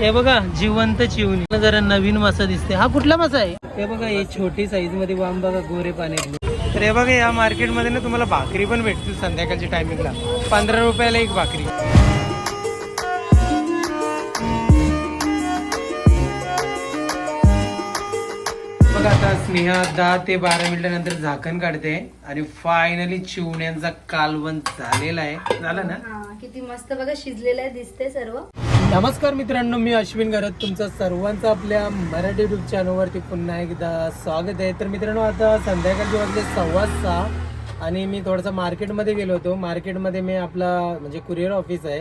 हे बघा जिवंत चिवणी. जरा नवीन मासा दिसते हा कुठला मासा आहे? हे बघा हे छोटी साईजमध्ये वाम बघा गोरे पाण्यातले. तर हे बघा या मार्केटमध्ये ना तुम्हाला भाकरी पण भेटतील संध्याकाळच्या टायमिंगला पंधरा रुपयाला एक भाकरी. बघा आता स्नेहा दहा ते बारा मिनिटानंतर झाकण काढते आणि फायनली चिवण्यांचा कालवण झालेला आहे. झालं ना? किती मस्त बघा शिजलेलं आहे दिसते सर्व. नमस्कार मित्रांनो मी अश्विन गरत तुमचं सर्वांचं आपल्या मराठी युट्यूब चॅनलवरती पुन्हा एकदा स्वागत आहे. तर मित्रांनो आता संध्याकाळची वाजले सव्वा सहा आणि मी थोडंसं मार्केटमध्ये गेलो होतो. मार्केटमध्ये मी आपला म्हणजे कुरिअर ऑफिस आहे.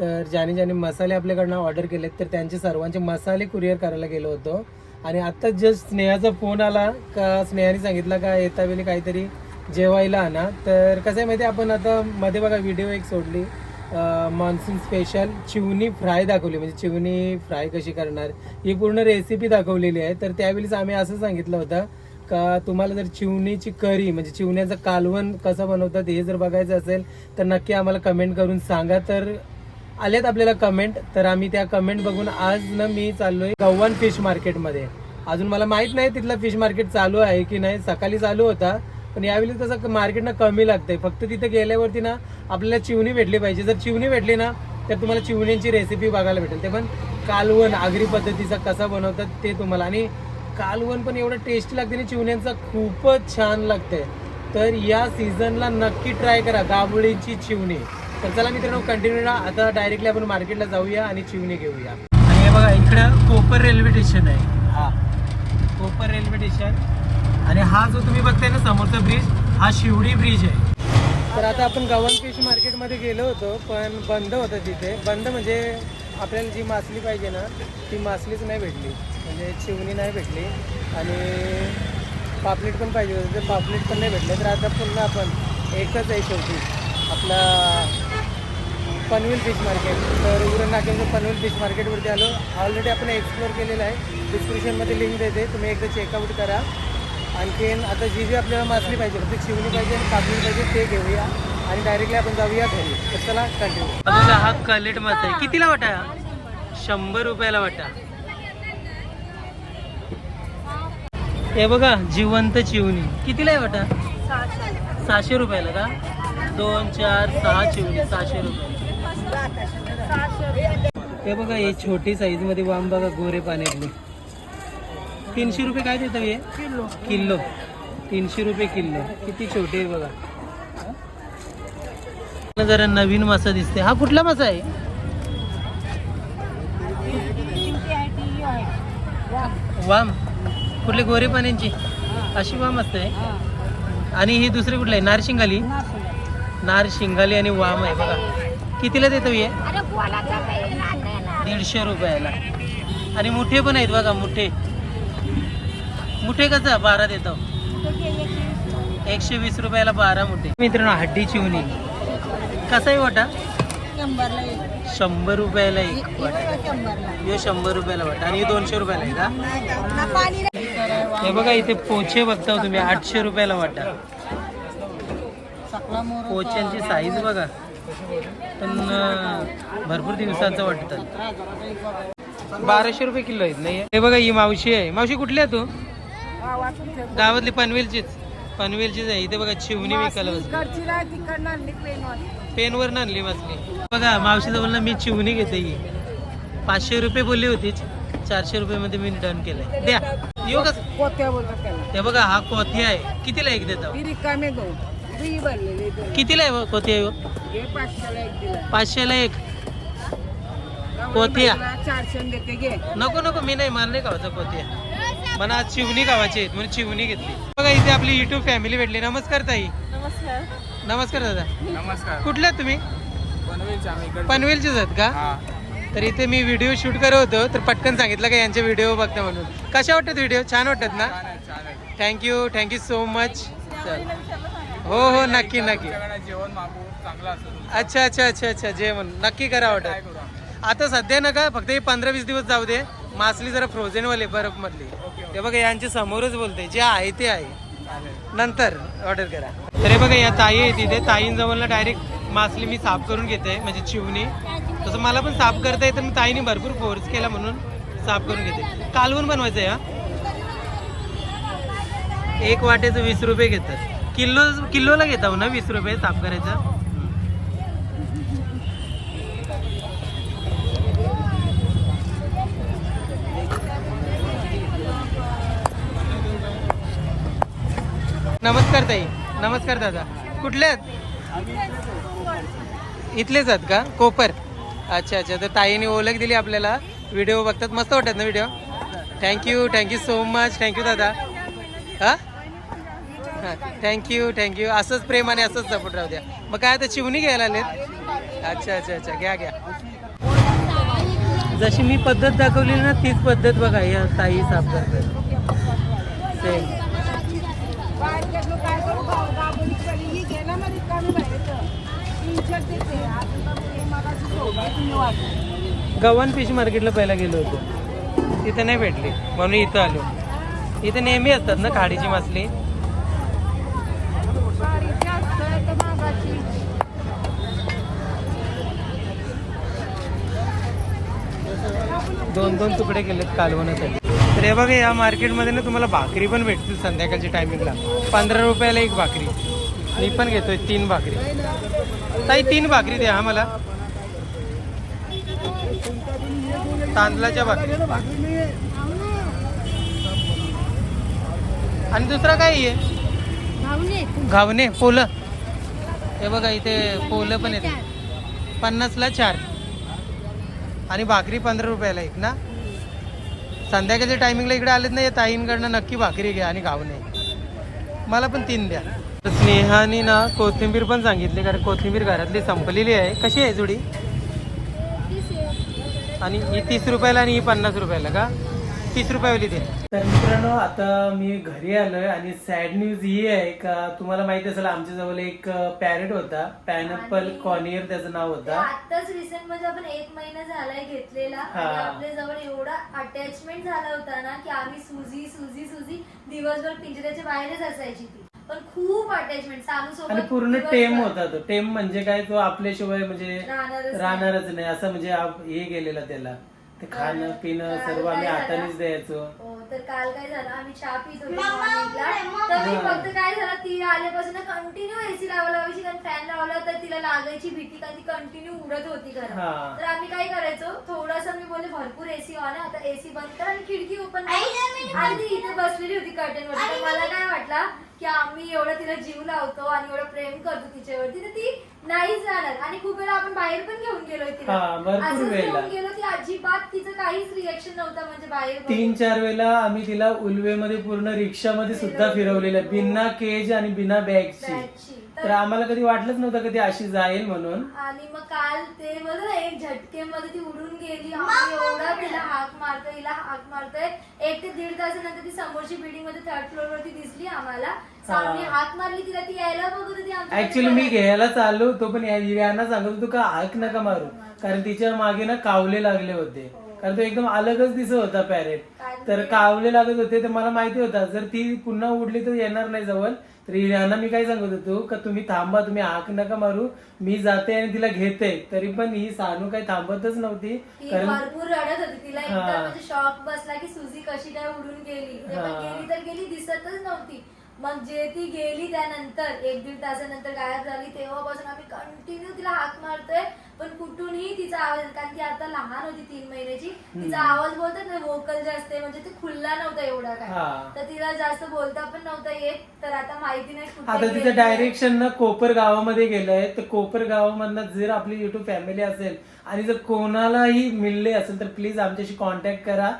तर ज्याने ज्याने मसाले आपल्याकडनं ऑर्डर केलेत तर त्यांचे सर्वांचे मसाले कुरिअर करायला गेलो होतो. आणि आता जस्ट स्नेहाचा फोन आला का स्नेहाने सांगितलं का येता वेळी काहीतरी जेवायला आणा. तर कसं आहे माहिती आहे, आपण आता मध्ये बघा व्हिडिओ एक सोडली. मान्सून स्पेशल चिवणी फ्राय दाखवली. म्हणजे चिवणी फ्राय कशी करणार ही पूर्ण रेसिपी दाखवलेली आहे. तर त्यावेळेस आम्ही असं सांगितलं होतं का तुम्हाला जर चिवणीची करी म्हणजे चिवण्याचं कालवण कसं बनवतात हे जर बघायचं असेल तर नक्की आम्हाला कमेंट करून सांगा. तर आल्यात आपल्याला कमेंट तर आम्ही त्या कमेंट बघून आज ना मी चाललोय गव्हाण फिश मार्केटमध्ये अजून मला माहीत नाही तिथलं फिश मार्केट चालू आहे की नाही. सकाळी चालू होता. पण यावेळी तसं मार्केट ना कमी लागतंय. फक्त तिथे गेल्यावरती ना आपल्याला चिवणी भेटली पाहिजे. जर चिवणी भेटली ना तर तुम्हाला चिवण्यांची रेसिपी बघायला भेटेल. ते पण कालवण आगरी पद्धतीचा कसा बनवतात ते तुम्हाला. आणि कालवण पण एवढं टेस्टी लागते आणि चिवण्यांचा खूपच छान लागतंय. तर या सीझनला नक्की ट्राय करा गाबुळीची चिवणी. तर चला मित्रांनो कंटिन्यू राहा आता डायरेक्टली आपण मार्केटला जाऊया आणि चिवणी घेऊया. आणि हे बघा इकडं कोपर रेल्वे स्टेशन आहे. हा. कोपर रेल्वे स्टेशन आणि हा जो तुम्ही बघताय ना समोरचा ब्रिज हा शिवडी ब्रिज आहे. तर आता आपण गव्हाण फिश मार्केटमध्ये गेलो होतो पण बंद होतं तिथे. बंद म्हणजे आपल्याला जी मासली पाहिजे ना ती मासलीच नाही भेटली. म्हणजे चिवणी नाही भेटली. आणि पापलेट पण पाहिजे होतं ते पापलेट पण नाही भेटले. तर आता पुन्हा आपण एकच आहे शेवटी. आपला पनवेल फिश मार्केट तर उरण नाक्याचं पनवेल फिश मार्केटवरती आलो. ऑलरेडी आपण एक्सप्लोअर केलेलं आहे. डिस्क्रिप्शनमध्ये लिंक देते. तुम्ही एकदा चेकआउट करा. आणखीन आता जी जी आपल्याला मासली पाहिजे फक्त चिवणी पाहिजे आणि कापडी पाहिजे ते घेऊया. आणि डायरेक्टली आपण जाऊया घरी. तर चला कंटिन्यू हा कलेट मासा आहे कितीला वाटा? शंभर रुपयाला वाटा. हे बघा जिवंत चिवणी. कितीला आहे वाटा? सहाशे रुपयाला का? दोन चार सहा चिवणी सहाशे रुपये. हे बघा हे छोटी साईजमध्ये वाम बघा गोरे पाण्यातली. तीनशे रुपये काय देतं हे? किलो. किलो. तीनशे रुपये किलो. किती छोटे आहे बघा. जरा नवीन मासा दिसते हा कुठला मासा आहे? वाम. कुठले गोरे पाण्याची? अशी वाम असते. आणि ही दुसरी कुठली आहे? नारशिंगाली. नार शिंगाली आणि वाम आहे बघा. कितीला देतो हे? दीडशे रुपयाला. आणि मुठे पण आहेत बघा मुठे. मुठे कसं बारा देतो. एकशे वीस रुपयाला बारा मुठे. मित्रांनो हड्डी चिवणी. कसा आहे वाटा? शंभर रुपयाला एक वाटा. हे शंभर रुपयाला वाटा. आणि हे दोनशे रुपयाला आहे का? हे बघा इथे पोचे बघता तुम्ही. आठशे रुपयाला वाटा. पोच्यांची साईज बघा. पण भरपूर दिवसाचं वाटतं. बाराशे रुपये किलो आहेत नाही हे बघा ही मावशी आहे. मावशी कुठली आहे तू? गावातली पनवेलचीच. पनवेलचीच आहे. इथे बघा चिवणी विकायला बसली. पेनवर. आणली बसली. बघा मावशी जवळ मी चिवणी घेते ही. पाचशे रुपये बोलली होती. चारशे रुपये मध्ये मी डन केलंय. द्या. येऊ का? बोलतात ते बघा हा कोथी आहे. कितीला एक देतो? रिकामे दोन कितीला आहे हो कोथी आहे हो? पाचशेला एक कोथिया. चारशे देते. नको नको मी नाही मला नाही खावायचं कोथी मला आज चिवणी खावायची आहेत म्हणून चिवणी घेतली. बघा इथे आपली युट्यूब फॅमिली भेटली. नमस्कार ताई. नमस्कार. नमस्कार दादा. नमस्कार. कुठल्या आहेत तुम्ही? पनवेलचे आम्ही पनवेलचेच आहेत का? हा. तर इथे मी व्हिडिओ शूट करत होतो तर पटकन सांगितलं का यांचे व्हिडिओ बघता म्हणून. कशा वाटतात व्हिडिओ छान वाटतात ना? थँक्यू थँक्यू सो मच चल हो हो नक्की नक्की. जेवण मागू चांगलं असतं अच्छा अच्छा अच्छा अच्छा जेवण नक्की करा ऑर्डर आता सध्या नका फक्त हे पंधरा वीस दिवस जाऊ दे. मासली जरा फ्रोझन वाले बर्फ मधली ते बघा यांच्या समोरच बोलते जे आहे ते आहे. नंतर ऑर्डर करा. तर हे बघा या ताई आहे तिथे ताईंजवळ डायरेक्ट मासली मी साफ करून घेते म्हणजे चिवणी. तसं मला पण साफ करता येतं मी ताईने भरपूर फोर्स केला म्हणून साफ करून घेते. कालवून बनवायचं आहे हा? एक वाट्याचं वीस रुपये घेतात. किलो किलोला घेता हो ना वीस रुपये साफ करायचं? नमस्कार ताई. नमस्कार दादा. कुठले आहेत? इथलेच आहेत का? कोपर. अच्छा अच्छा. तर ताईने ओळख दिली आपल्याला. व्हिडिओ बघतात. मस्त वाटतात ना video? Thank you thank you so much thank you दादा. हां? हां. थँक्यू थँक्यू असंच प्रेमाने असंच सपोर्ट राहू द्या. मग काय आता चिवणी घ्यायला आलेत? अच्छा अच्छा अच्छा. घ्या घ्या. जशी मी पद्धत दाखवली ना तीच पद्धत बघा या ताई साफ करतात. सेम गव्हाण फिश मार्केटला पहिला गेलो होतो. तिथे नाही भेटली. म्हणून इथं आलो. इथे नेहमी असतात ना खाडीची मासली? दोन दोन तुकडे केलेत कालवण्यासाठी. तर हे बघा या मार्केटमध्ये ना तुम्हाला भाकरी पण भेटतील संध्याकाळच्या टायमिंगला पंधरा रुपयाला एक भाकरी. मी पण घेतोय तीन भाकरी. ताई तीन भाकरी द्या हा मला. तांदळाच्या भाकरी. आणि दुसरा काय आहे? घावणे. पोलं. हे बघा इथे पोलं पण येते पन्नासला चार. आणि भाकरी पंधरा रुपयाला एक ना? संध्याकाळच्या टायमिंगला इकडे आलेत ना या ताईंकडनं नक्की भाकरी घ्या आणि घावणे. मला पण तीन द्या. स्नेहाने ना कोथिंबीर पण सांगितली कारण कोथिंबीर घरातली संपलेली आहे. कशी आहे जुडी? आणि ही तीस रुपयाला आणि ही पन्नास रुपयाला का? तीस रुपयावाली दे तर मित्रांनो आता मी घरी आलोय आणि सॅड न्यूज ही आहे का तुम्हाला माहिती असेल आमच्या जवळ एक पॅरेट होता. पॅनॅपल कॉनियर त्याचं नाव ते होता. आताच रिसेंटमध्ये आपण एक महिना झालाय घेतलेला. हा. आणि आपल्या जवळ एवढा अटॅचमेंट झाला होता ना की आम्ही सुजी सुजी सुजी दिवसभर पिंजऱ्याच्या बाहेरच असायची ती. पण खूप अटॅचमेंट सानू सोबत आणि पूर्ण टेम होता तो. टेम म्हणजे काय तो आपल्याशिवाय म्हणजे राहणारच नाही. राहणारच नाही. असं म्हणजे आप- हे गेलेला त्याला. ते खाणं पिणं सर्व आम्ही? हातानेच द्यायचो. हो तर काल काय झालं? आम्ही चहा पित होतो. तर मी फक्त काय झालं ती आल्यापासून कंटिन्यू एसी लावा लावायची कारण फॅन लावला तर तिला लागायची भीती कारण ती कंटिन्यू उडत होती घरात. हा. तर आम्ही काय करायचो थोडस मी बोलले भरपूर एसी ऑन आहे आता एसी बंद कर आणि खिडकी ओपन आणि ती इथे बसलेली होती कर्टन वर तर मला काय वाटलं की आम्ही एवढं तिला जीव लावतो आणि एवढं प्रेम करतो तिच्यावरती तर ती नाही जाणार आणि खूप वेळा आपण बाहेर पण घेऊन गेलोय तिला. हा, भरपूर असंच वेळेला. घेऊन गेलो ती अजिबात तिचं काहीच रिएक्शन नव्हतं म्हणजे बाहेर बघून. तीन चार वेळेला आम्ही तिला उलवेमध्ये पूर्ण रिक्षामध्ये सुद्धा फिरवलेलं. बिना केज आणि बिना बॅगची बॅगची. तर आम्हाला कधी वाटलंच नव्हतं कधी अशी जाईल म्हणून. आणि मग काल ते बोलत ना एक झटकेमध्ये ती उडून गेली. एवढा तिला हाक मारतोय हिला हाक मारतोय. एक ते दीड तासानंतर ती समोरची बिल्डिंगमध्ये थर्ड फ्लोर वरती दिसली आम्हाला. सामने हाक मारली तिला ती यायला बघत होती आमच्याकडे ऍक्च्युली मी. घ्यायला चाललो तो पण या- यांना सांगत होतो का हाक नका मारू? कारण तिच्यामागे ना कावले लागले होते. कारण तो एकदम अलगच दिसत होता पॅरेट तर कावले लागत होते तर मला माहिती होता जर ती पुन्हा उडली तर येणार नाही जवळ. तर यांना मी काय सांगत होतो का तुम्ही थांबा तुम्ही हाक नका मारू? मी जाते आणि तिला घेते. तरी पण ही सानू काही थांबतच नव्हती ती कारण भरपूर रडत होती. तिला हा. एकदम म्हणजे शॉक बसला की सुजी कशी काय उडून गेली. हा. गेली तर गेली दिसतच नव्हती. मग जे ती गेली त्यानंतर एक दीड तासानंतर गायब झाली. तेव्हापासून आम्ही कंटिन्यू तिला हाक मारतोय पण कुठूनही तिचा आवाज. कारण ती आता लहान होती तीन महिन्याची. तिचा आवाज बोलतात ना वोकल जे असते म्हणजे ते खुल्ला नव्हता एवढा काय. तर तिला जास्त बोलता पण नव्हता येत. तर आता माहिती नाही आता तिचं. डायरेक्शन ना कोपर गावामध्ये गेलंय. तर कोपर गावामधनं जर आपली युट्यूब फॅमिली असेल आणि जर कोणालाही मिळले असेल तर प्लीज आमच्याशी कॉन्टॅक्ट करा.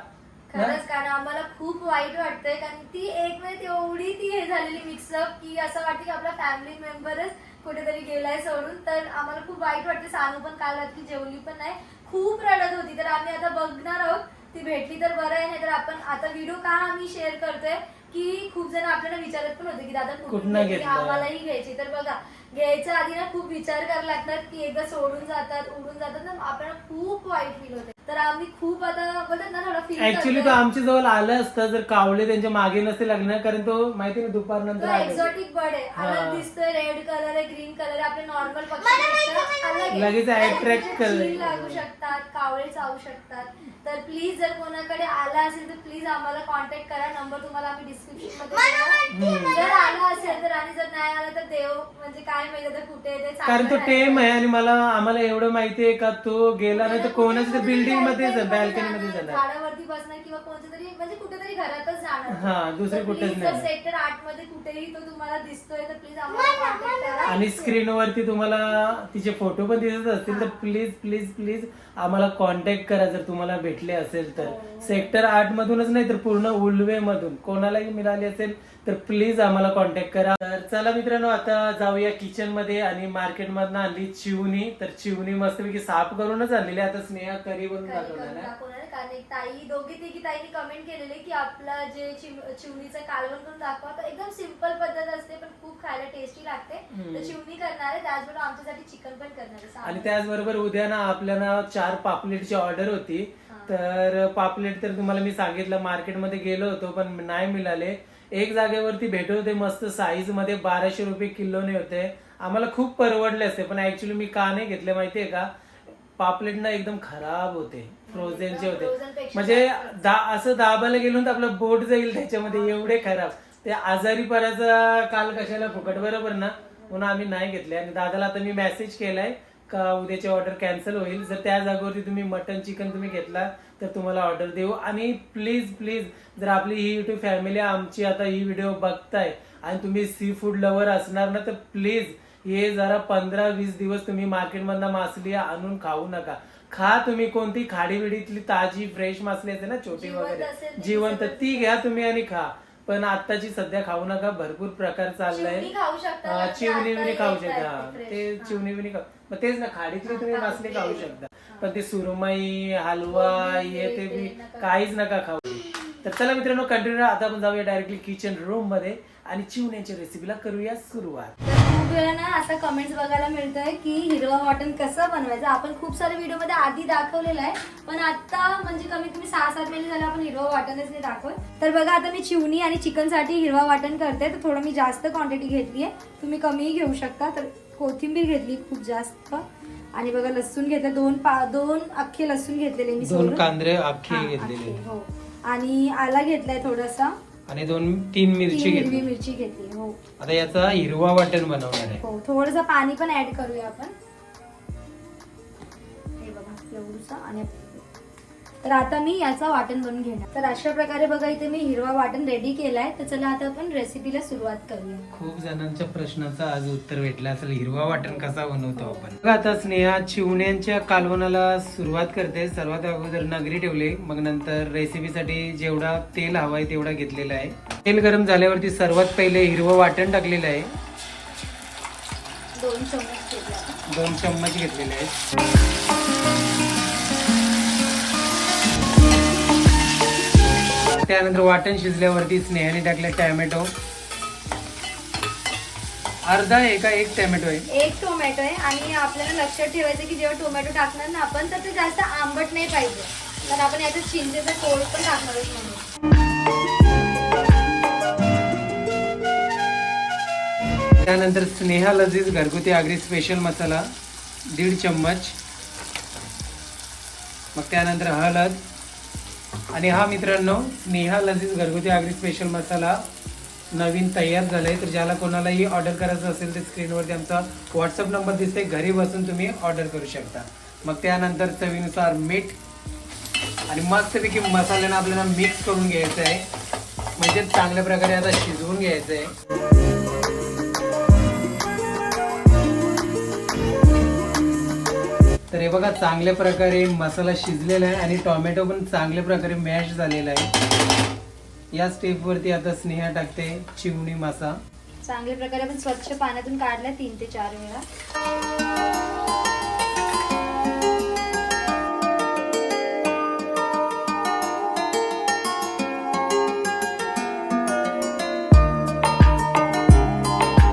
खरंच कारण आम्हाला खूप वाईट वाटतंय कारण ती एक वेळ एवढी ती हे झालेली मिक्सअप की असं वाटतं की आपला फॅमिली मेंबरच कुठेतरी गेलाय सोडून. तर आम्हाला खूप वाईट वाटतं सानू पण काल रात्री जेवली पण नाही. खूप रडत होती. तर आम्ही आता बघणार आहोत. ती भेटली तर बरं आहे नाही तर आपण आता व्हिडिओ का आम्ही शेअर करतोय की खूप जण आपल्याला विचारत पण होते की दादा कुठून? आम्हालाही घ्यायची. तर बघा घ्यायच्या आधी ना खूप विचार करायला लागतात की एकदा सोडून जातात उडून जातात ना आपल्याला खूप वाईट फील होते तर आम्ही खूप आता बोलतात ना थोडा फील ऍक्च्युली तो आमच्या जवळ आलं असतं जर कावळे त्यांच्या मागे नसते लागले कारण तो माहिती ना दुपार नंतर आले. एक्झॉटिक बर्ड आहे हा. अलग दिसतोय रेड कलर आहे ग्रीन कलर आहे आपले नॉर्मल पक्षी लगेच attract करेल. लागू शकतात कावळे चावू शकतात तर प्लीज जर कोणाकडे आला असेल तर प्लीज आम्हाला कॉन्टॅक्ट करा. नंबर तुम्हाला आम्ही डिस्क्रिप्शनमध्ये. जर आला असेल तर आणि जर नाही आला तर देव म्हणजे काय माहिती तर कुठे आहे ते कारण तो टेम. आहे आणि मला आम्हाला एवढं माहितीये का तो गेला नाही तर कोणाच्या कुठे बिल्डिंगमध्ये बॅल्कनी मध्ये जाणार, झाडावरती बसणार किंवा कोणत्या तरी म्हणजे कुठेतरी घरातच जाणार. हा, दुसरे कुठेच नाही. सेक्टर आठमध्ये कुठेही तो तुम्हाला दिसतोय तर प्लीज आम्हाला कॉन्टॅक्ट करा. आणि स्क्रीनवरती तुम्हाला तिचे फोटो पण दिसत असतील तर प्लीज प्लीज प्लीज आम्हाला कॉन्टॅक्ट करा जर तुम्हाला भेटले असेल तर. सेक्टर आठ मधूनच नाही तर पूर्ण उलवे मधून कोणालाही मिळाली असेल तर प्लीज आम्हाला कॉन्टॅक्ट करा तर चला मित्रांनो आता जाऊया किचनमध्ये आणि मार्केट मधनं आणली चिवणी तर चिवणी मस्तपैकी साफ करूनच आणलेली आता स्नेहा करी बनवून करून दाखवणार आहे. दाखवणार आहे. कारण एक ताई दोघी तिघी ताईने कमेंट केलेले की आपलं जे कालवण करून दाखवा तर एकदम सिंपल पद्धत असते पण खूप खायला टेस्टी लागते हम्म. तर करणार आहे त्याचबरोबर आमच्यासाठी चिकन पण करणार आहे आणि. त्याचबरोबर उद्या ना आपल्याला चार पापलेटची ऑर्डर होती हा. तर पापलेट तर तुम्हाला मी सांगितलं मार्केटमध्ये गेलो होतो पण नाही मिळाले एक जागेवरती भेटत होते मस्त साईजमध्ये बाराशे रुपये किलोने होते. आम्हाला खूप परवडले असते पण ऍक्च्युली मी का नाही घेतले माहितीये का? पापलेट ना एकदम खराब होते फ्रोझनचे होते. म्हणजे. दा असं दाबायला गेलो तर आपलं बोट जाईल त्याच्यामध्ये एवढे खराब. ते आजारी पडायचा काल कशाला फुकट बरोबर ना? म्हणून आम्ही नाही घेतले. आणि दादाला आता मी मेसेज केलाय का उद्याची ऑर्डर कॅन्सल होईल. जर त्या जागेवरती तुम्ही मटन चिकन तुम्ही घेतला तर तुम्हाला ऑर्डर देऊ. आणि प्लीज प्लीज जर आपली ही युट्यूब फॅमिली आमची आता ही व्हिडिओ बघताय आणि तुम्ही सी फूड लवर असणार ना तर प्लीज हे जरा पंधरा वीस दिवस तुम्ही मार्केटमधनं मासली आणून खाऊ नका. खा तुम्ही कोणती खाडी बिडीतली ताजी फ्रेश मासली असते ना छोटी वगैरे. जिवंत. ती घ्या तुम्ही आणि खा. पण आताची सध्या खाऊ नका भरपूर प्रकार चाललाय. चिवणी बिवणी खाऊ शकता. ते. चिवणी बिवणी खाऊ. मग तेच ना खाडीतली तुम्ही मासली. खाऊ शकता. पण ते सुरमई हलवा कोळंबी, हे ते ते बी काहीच नका खाऊ. तर चला मित्रांनो कंटिन्यू आता आपण जाऊया डायरेक्टली किचन रूममध्ये आणि चिवण्याच्या रेसिपीला करूया सुरुवात. तर खूप वेळा ना असा कमेंट्स बघायला मिळतोय की हिरवा वाटण कसं बनवायचं? आपण खूप साऱ्या व्हिडिओमध्ये आधी दाखवलेलं आहे. पण आता म्हणजे कमीत कमी सहा सात महिने झाले आपण हिरवा वाटणच नाही दाखवत. तर बघा आता मी चिवणी आणि चिकनसाठी हिरवा वाटण करते. तर थोडं मी जास्त क्वांटिटी घेतली आहे तुम्ही कमीही घेऊ शकता. तर कोथिंबीर घेतली खूप जास्त. आणि बघा लसूण घेतलं दोन पा दोन अख्खे लसूण घेतलेले मी दोन सोलून. कांदे अख्खे घेतलेले. हो. आणि आला घेतलाय थोडासा. आणि दोन तीन मिरची तीन हिरवी घेतली मिरची घेतली हो. आता याचा हिरवा वाटण बनवणार आहे. हो थोडस पाणी पण ऍड करूया आपण. हे बघा एवढंसं आणि तर आता मी याचा वाटण बनवून घेणार. तर अशा प्रकारे बघा इथे मी हिरवा वाटण रेडी केलाय. तर चला आता आपण रेसिपीला सुरुवात करूया. खूप जणांच्या प्रश्नाचं आज उत्तर भेटलं. असेल हिरवा वाटण कसा बनवतो आपण? बघा आता स्नेहा चिवण्यांच्या कालवणाला सुरुवात करते. सर्वात अगोदर नगरी ठेवली. मग नंतर रेसिपीसाठी जेवढा तेल हवाय तेवढा घेतलेला आहे. तेल गरम झाल्यावरती सर्वात पहिले हिरवं वाटण टाकलेलं आहे. दोन चम्मच घेतलेले आहेत. त्यानंतर वाटण शिजल्यावरती स्नेहाने टाकले टॅमॅटो. अर्धा आहे का एक टॅमॅटो आहे. एक टोमॅटो आहे आणि आपल्याला लक्षात ठेवायचं की जेव्हा टोमॅटो टाकणार ना आपण तर ते जास्त आंबट नाही पाहिजे. तर आपण याच्यात चिंचेचा कोळ पण टाकणारच म्हणून. त्यानंतर स्नेहा लजीज घरगुती आगरी स्पेशल मसाला दीड चम्मच. मग त्यानंतर हळद आणि हा मित्रांनो नेहा लजीज घरगुती आगरी स्पेशल मसाला नवीन तयार झाला आहे तर ज्याला कोणालाही ऑर्डर करायचं असेल तर स्क्रीनवरती आमचा व्हॉट्सअप नंबर दिसते घरी बसून तुम्ही ऑर्डर करू शकता. मग त्यानंतर चवीनुसार मीठ आणि मस्तपैकी मसाल्यानं आपल्याला मिक्स करून घ्यायचं आहे म्हणजे चांगल्या प्रकारे आता शिजवून घ्यायचं आहे तर हे बघा चांगल्या प्रकारे मसाला शिजलेला आहे आणि टोमॅटो पण चांगल्या प्रकारे मॅश झालेला आहे. या स्टेप वरती आता स्नेहा टाकते चिवणी मासा. चांगल्या प्रकारे आपण स्वच्छ पाण्यातून काढल्या तीन ते चार वेळा.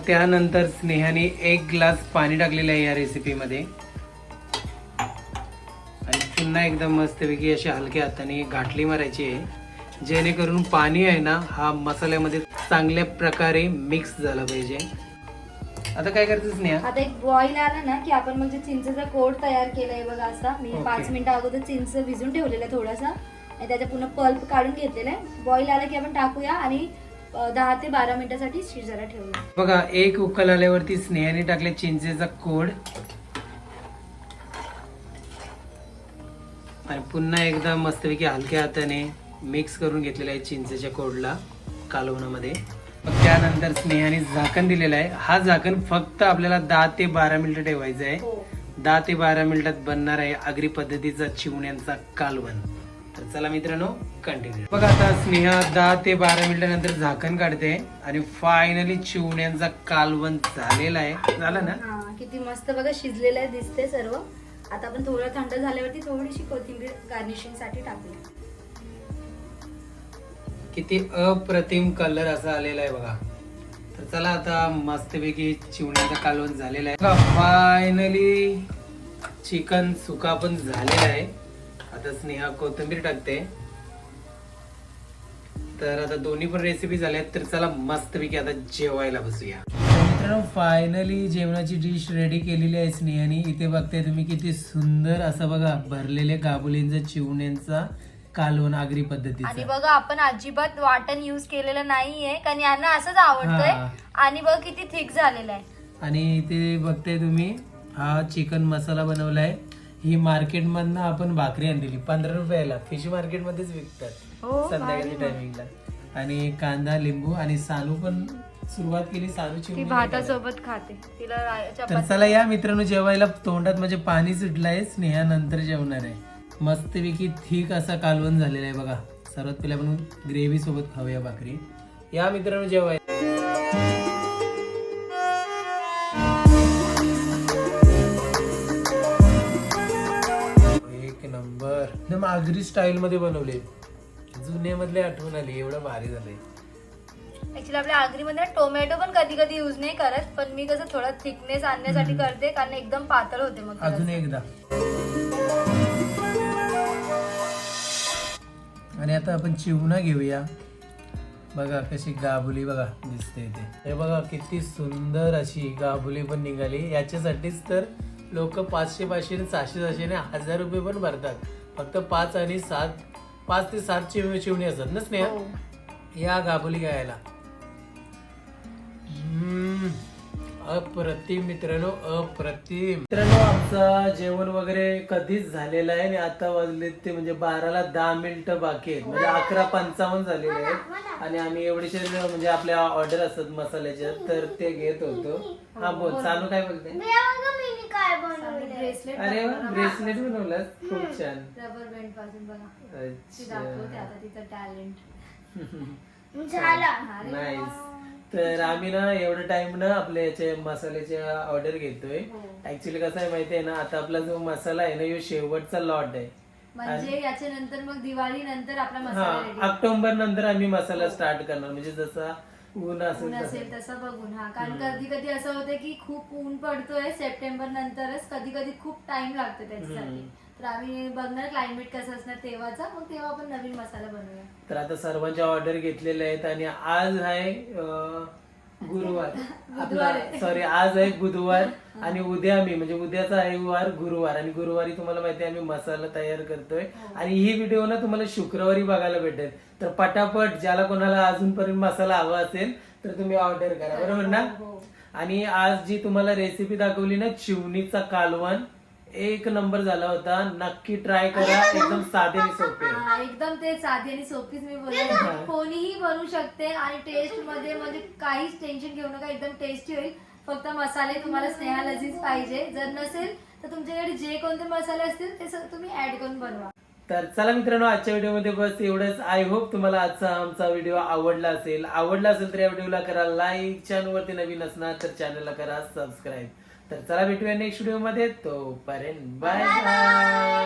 त्यानंतर स्नेहाने एक ग्लास पाणी टाकलेलं आहे या रेसिपीमध्ये पुन्हा एकदम मस्तपैकी अशी हलक्या हाताने गाठली मारायची आहे. जेणेकरून पाणी आहे ना हा मसाल्यामध्ये चांगल्या प्रकारे मिक्स झाला पाहिजे. आता काय करतेस स्नेहा? आता एक बॉईल आला ना की आपण म्हणजे चिंचेचा कोड तयार केलाय बघा असा. मी ओके. पाच मिनिटं अगोदर चिंच भिजून ठेवलेला आहे थोडासा. आणि त्याचा पुन्हा पल्प काढून घेतलेला आहे. बॉईल आला की आपण टाकूया आणि दहा ते बारा मिनिटासाठी शिजायला ठेवूया. बघा एक उकल आल्यावरती स्नेहाने टाकले चिंचेचा कोड. आणि पुन्हा एकदा मस्तपैकी हलक्या हाताने मिक्स करून घेतलेला आहे चिंचेच्या कोडला कालवणामध्ये. मग त्यानंतर स्नेहाने झाकण दिलेलं आहे. हा झाकण फक्त आपल्याला दहा ते बारा मिनिटं ठेवायचं आहे. दहा ते बारा मिनिटात बनणार आहे आगरी पद्धतीचा चिवण्यांचा कालवण. तर चला मित्रांनो कंटिन्यू बघा आता स्नेहा दहा ते बारा मिनिटानंतर झाकण काढते आणि फायनली चिवण्यांचा कालवण झालेला आहे. झालं ना? किती मस्त बघा शिजलेलं आहे दिसते सर्व. आता आपण थोडं थंड झाल्यावरती थोडीशी कोथिंबीर गार्निशिंगसाठी टाकूया. किती अप्रतिम कलर असा आलेला आहे बघा. तर चला आता मस्तपैकी चिवण्याचा कालवण झालेला आहे. फायनली चिकन सुका पण झालेला आहे. आता स्नेहा कोथिंबीर टाकते. तर आता दोन्ही पण रेसिपी झाल्या तर चला मस्तपैकी आता जेवायला बसूया. मित्रांनो फायनली जेवणाची डिश रेडी केलेली आहे स्नेहाने. इथे बघताय तुम्ही किती सुंदर असं बघा भरलेले गाबुलींचा चिवण्यांचा कालवण आगरी आणि पद्धतीचा बघा आपण अजिबात वाटण युज केलेलं नाहीये कारण यांना असंच आवडतंय. आणि बघ किती थिक झालेलं आहे. आणि इथे बघताय तुम्ही हा चिकन मसाला बनवलाय. ही मार्केट मधनं आपण भाकरी आणलेली पंधरा रुपयाला. फिश मार्केट मध्येच विकतात हो, संध्याकाळच्या टायमिंगला आणि कांदा लिंबू आणि सानू पण सुरुवात केली सानूची ती भातासोबत खाते. तिला. तर चला या मित्रांनो जेवायला तोंडात म्हणजे पाणी सुटलंय स्नेहा नंतर जेवणार आहे. मस्तपैकी ठीक असा कालवण झालेला आहे बघा. सर्वात पहिले आपण ग्रेव्ही सोबत खाऊया भाकरी. या मित्रांनो जेवाय एक नंबर. एकदम आगरी स्टाईल मध्ये बनवले. जुन्यामधले आठवण आली एवढं भारी झालंय. ऍक्च्युली आपल्या आगरीमध्ये टोमॅटो पण कधी कधी युज नाही करत पण मी कसं थोडा थिकनेस आणण्यासाठी करते कारण एकदम पातळ होते मग अजून एकदा. आणि आता आपण चिवणा घेऊया. बघा कशी गाबुली बघा दिसते इथे हे बघा किती सुंदर अशी गाबुली पण निघाली. याच्यासाठीच तर लोक पाचशे पाचशे आणि सहाशे सहाशे आणि हजार रुपये पण भरतात. फक्त पाच आणि सात पाच ते सात चिव चिवणी असतात ना स्नेहा? हो. या गाबुली हम्म. अप्रतिम मित्रांनो अप्रतिम. मित्रांनो आमचा जेवण वगैरे कधीच झालेलं आहे आणि आता वाजले ते म्हणजे बाराला दहा मिनिटं बाकी आहेत. म्हणजे अकरा पंचावन्न झालेले आहेत. आणि आम्ही एवढेशे म्हणजे आपल्या ऑर्डर असतात मसाल्याच्या तर ते घेत होतो. हा बोल. चालू काय बोलते? ब्रेसलेट अरे ब्रेसलेट बनवलं खूप छान. रबर बँडपासून बघा. ती अच्छा. टॅलेंट नाईस तर आम्ही ना एवढं टाइम ना आपल्या याचे मसाल्याच्या ऑर्डर घेतोय. हो. ऍक्च्युली कसं आहे माहितीये ना आता आपला जो मसाला आहे ना ह्यो शेवटचा लॉट आहे. म्हणजे याच्या नंतर मग दिवाळी नंतर आपला हा मसाला ready. ऑक्टोबर नंतर आम्ही मसाला स्टार्ट करणार. म्हणजे जसा ऊन असेल ऊन. असेल तसं बघून हा. कारण कधी कधी असं होतं की खूप ऊन पडतोय सप्टेंबर नंतरच कधी कधी खूप टाइम लागतो त्याच्यासाठी. तर आम्ही बघणार क्लायमेट कसं असणार तेव्हाचा. मग तेव्हा आपण नवीन मसाला बनवूया. तर आता सर्वांच्या ऑर्डर घेतलेल्या आहेत आणि आज आहे अं, गुरुवार. आपला आहे. सॉरी आज आहे बुधवार आणि उद्या मी म्हणजे उद्याचा आहे वार गुरुवार. आणि गुरुवारी तुम्हाला माहिती आहे आम्ही मसाला तयार करतोय. आणि ही व्हिडिओ ना तुम्हाला शुक्रवारी बघायला भेटेल. तर पटापट ज्याला कोणाला अजूनपर्यंत मसाला हवा असेल तर तुम्ही ऑर्डर करा. बरोबर ना? हो आणि आज जी तुम्हाला रेसिपी दाखवली ना चिवणीचा कालवण. एक नंबर झाला होता. नक्की ट्राय करा. एकदम साधे आणि सोपे. हा, एकदम ते साधी आणि सोपीच मी बोलले. कोणीही बनवू शकते आणि टेस्टमध्ये म्हणजे काहीच टेन्शन घेऊ नका. एकदम टेस्टी होईल. फक्त मसाले तुम्हाला स्नेहा लजीज पाहिजे. जर नसेल तर तुमच्याकडे जे कोणते मसाले असतील ते सग- तुम्ही ऍड करून बनवा. तर चला मित्रांनो आजच्या व्हिडिओमध्ये बस एवढंच. आय होप तुम्हाला आजचा आमचा व्हिडिओ आवडला असेल. आवडला असेल तर या व्हिडिओला करा लाईक चॅनलवरती नवीन असणार तर चॅनलला करा सबस्क्राईब तर चला भेटूया नेक्स्ट व्हिडिओमध्ये. तोपर्यंत बाय बाय